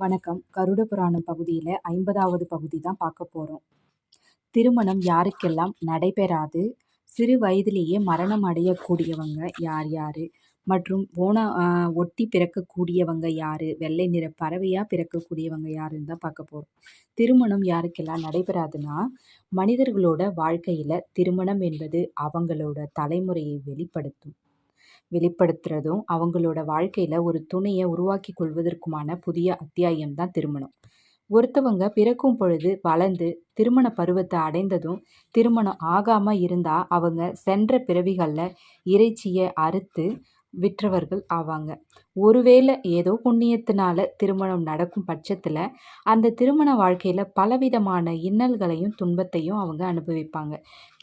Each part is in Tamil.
வணக்கம். கருட புராணம் பகுதியில் ஐம்பதாவது பகுதி தான் பார்க்க போகிறோம் திருமணம் யாருக்கெல்லாம் நடைபெறாது சிறு வயதிலேயே மரணம் அடையக்கூடியவங்க யார் யார்? மற்றும் ஓன ஒட்டி பிறக்கக்கூடியவங்க யார்? வெள்ளை நிற பறவையாக பிறக்கக்கூடியவங்க யாருன்னு தான் பார்க்க போகிறோம் திருமணம் யாருக்கெல்லாம் நடைபெறாதுன்னா மனிதர்களோட வாழ்க்கையில் திருமணம் என்பது அவங்களோட தலைமுறையை வெளிப்படுத்தும். வெளிப்படுத்துறதும் அவங்களோட வாழ்க்கையில் ஒரு துணையை உருவாக்கி கொள்வதற்குமான புதிய அத்தியாயம் தான் திருமணம். ஒருத்தவங்க பிறக்கும் பொழுது வளர்ந்து திருமண பருவத்தை அடைந்ததும் திருமணம் ஆகாமல் இருந்தால் அவங்க சென்ற பிறவிகளில் இறைச்சியை அறுத்து விற்றவர்கள் ஆவாங்க. ஒருவேளை ஏதோ புண்ணியத்தினால திருமணம் நடக்கும் பட்சத்தில் அந்த திருமண வாழ்க்கையில் பலவிதமான இன்னல்களையும் துன்பத்தையும் அவங்க அனுபவிப்பாங்க.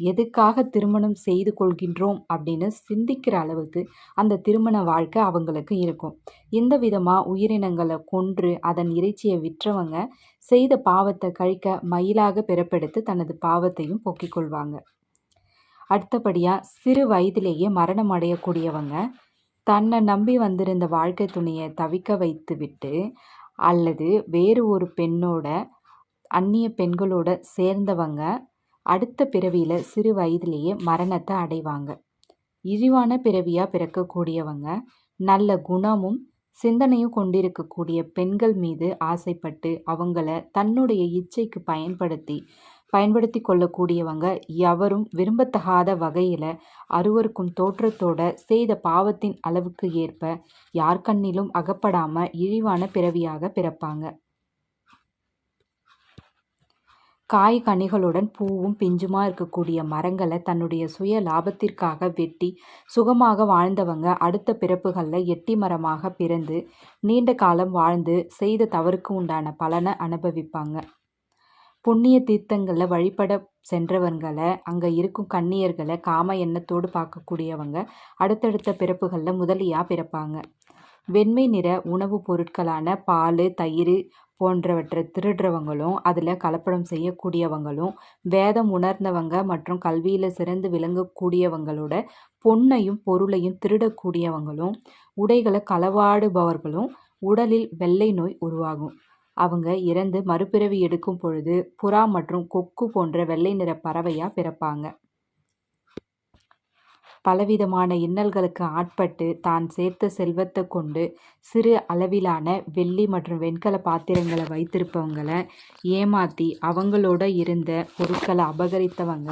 எதுக்காக திருமணம் செய்து கொள்கின்றோம் அப்படின்னு சிந்திக்கிற அளவுக்கு அந்த திருமண வாழ்க்கை அவங்களுக்கு இருக்கும். இந்த விதமாக உயிரினங்களை கொன்று அதன் இறைச்சியை விற்றவங்க செய்த பாவத்தை கழிக்க மயிலாக பிறப்பெடுத்து தனது பாவத்தையும் போக்கிக் கொள்வாங்க. அடுத்தபடியாக சிறு வயதிலேயே மரணம் அடையக்கூடியவங்க தன்னை நம்பி வந்திருந்த வாழ்க்கை துணையை தவிக்க வைத்துவிட்டு அல்லது வேறு ஒரு பெண்ணோட அந்நிய பெண்களோட சேர்ந்தவங்க அடுத்த பிறவியில் சிறு வயதிலேயே மரணத்தை அடைவாங்க. இழிவான பிறவியாக பிறக்கக்கூடியவங்க நல்ல குணமும் சிந்தனையும் கொண்டிருக்கக்கூடிய பெண்கள் மீது ஆசைப்பட்டு அவங்கள தன்னுடைய இச்சைக்கு பயன்படுத்தி பயன்படுத்தி கொள்ளக்கூடியவங்க எவரும் விரும்பத்தகாத வகையில் அருவருக்கும் தோற்றத்தோட செய்த பாவத்தின் அளவுக்கு ஏற்ப யார் கண்ணிலும் அகப்படாமல் இழிவான பிறவியாக பிறப்பாங்க. காய் கனிகளுடன் பூவும் பிஞ்சுமா இருக்கக்கூடிய மரங்களை தன்னுடைய சுய லாபத்திற்காக வெட்டி சுகமாக வாழ்ந்தவங்க அடுத்த பிறப்புகளில் எட்டி மரமாக பிறந்து நீண்ட காலம் வாழ்ந்து செய்த தவறுக்கு உண்டான பலனை அனுபவிப்பாங்க. புண்ணிய தீர்த்தங்களில் வழிபட சென்றவங்களை அங்கே இருக்கும் கன்னியர்களை காம எண்ணத்தோடு பார்க்கக்கூடியவங்க அடுத்தடுத்த பிறப்புகளில் முதலியாக பிறப்பாங்க. வெண்மை நிற உணவுப் பொருட்களான பால் தயிர் போன்றவற்றை திருடுறவங்களும் அதில் கலப்படம் செய்யக்கூடியவங்களும் வேதம் உணர்ந்தவங்க மற்றும் கல்வியில் சிறந்து விளங்கக்கூடியவங்களோட பொண்ணையும் பொருளையும் திருடக்கூடியவங்களும் உடைகளை களவாடுபவர்களும் உடலில் வெள்ளை நோய் உருவாகும். அவங்க இறந்து மறுபிறவி எடுக்கும் பொழுது புறா மற்றும் கொக்கு போன்ற வெள்ளை நிற பறவையாக பிறப்பாங்க. பலவிதமான இன்னல்களுக்கு ஆட்பட்டு தான் சேர்த்த செல்வத்தை கொண்டு சிறு அளவிலான வெள்ளி மற்றும் வெண்கல பாத்திரங்களை வைத்திருப்பவங்களை ஏமாற்றி அவங்களோட இருந்த பொருட்களை அபகரித்தவங்க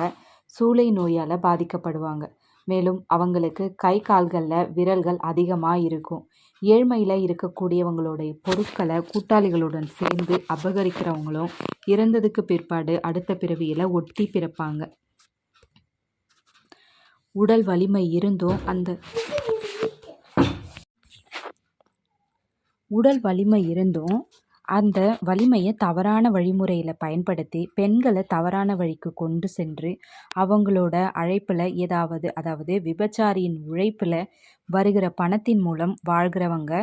சூளை நோயால் பாதிக்கப்படுவாங்க. மேலும் அவங்களுக்கு கை கால்களில் விரல்கள் அதிகமாக இருக்கும் ஏழ்மையில் இருக்கக்கூடியவங்களுடைய பொருட்களை கூட்டாளிகளுடன் சேர்ந்து அபகரிக்கிறவங்களும் இறந்ததுக்கு பிற்பாடு அடுத்த பிறவியில் ஒட்டி பிறப்பாங்க. உடல் வலிமை இருந்தும் அந்த உடல் வலிமை இருந்தும் அந்த வலிமையை தவறான வழிமுறையில் பயன்படுத்தி பெண்களை தவறான வழிக்கு கொண்டு சென்று அவங்களோட அழைப்பில் ஏதாவது அதாவது விபச்சாரியின் உழைப்பில் வருகிற பணத்தின் மூலம் வாழ்கிறவங்க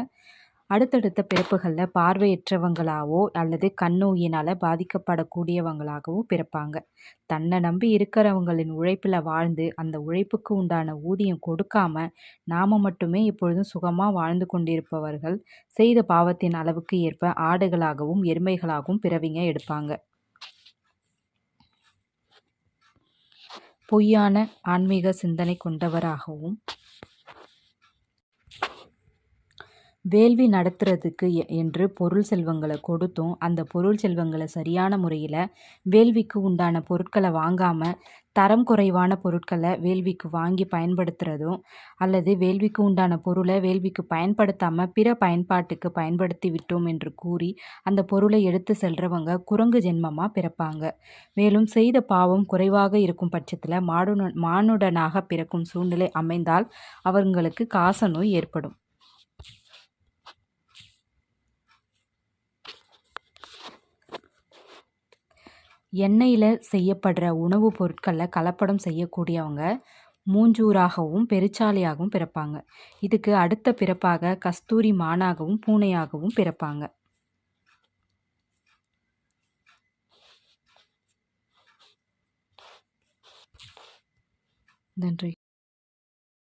அடுத்தடுத்த பிறப்புகளில் பார்வையற்றவங்களாவோ அல்லது கண்ணோயினால் பாதிக்கப்படக்கூடியவங்களாகவோ பிறப்பாங்க. தன்னை நம்பி இருக்கிறவங்களின் உழைப்பில் வாழ்ந்து அந்த உழைப்புக்கு உண்டான ஊதியம் கொடுக்காம நாம் மட்டுமே இப்பொழுதும் சுகமாக வாழ்ந்து கொண்டிருப்பவர்கள் செய்த பாவத்தின் அளவுக்கு ஏற்ப ஆடுகளாகவும் எருமைகளாகவும் பிறவிங்க எடுப்பாங்க. பொய்யான ஆன்மீக சிந்தனை கொண்டவராகவும் வேள்வி நடத்துறதுக்கு என்று பொருள் செல்வங்களை கொடுத்தும் அந்த பொருள் செல்வங்களை சரியான முறையில் வேள்விக்கு உண்டான பொருட்களை வாங்காமல் தரம் குறைவான பொருட்களை வேள்விக்கு வாங்கி பயன்படுத்துகிறதும் அல்லது வேள்விக்கு உண்டான பொருளை வேள்விக்கு பயன்படுத்தாமல் பிற பயன்பாட்டுக்கு பயன்படுத்தி விட்டோம் என்று கூறி அந்த பொருளை எடுத்து செல்றவங்க குரங்கு ஜென்மமாக பிறப்பாங்க. மேலும் செய்த பாவம் குறைவாக இருக்கும் பட்சத்தில் மாடுன மானுடனாக பிறக்கும் சூழ்நிலை அமைந்தால் அவங்களுக்கு காசநோய் ஏற்படும். எண்ணெயில் செய்யப்படுற உணவுப் பொருட்களில் கலப்படம் செய்யக்கூடியவங்க மூஞ்சூராகவும் பெருச்சாளியாகவும் பிறப்பாங்க. இதுக்கு அடுத்த பிறப்பாக கஸ்தூரி மானாகவும் பூனையாகவும் பிறப்பாங்க. நன்றி.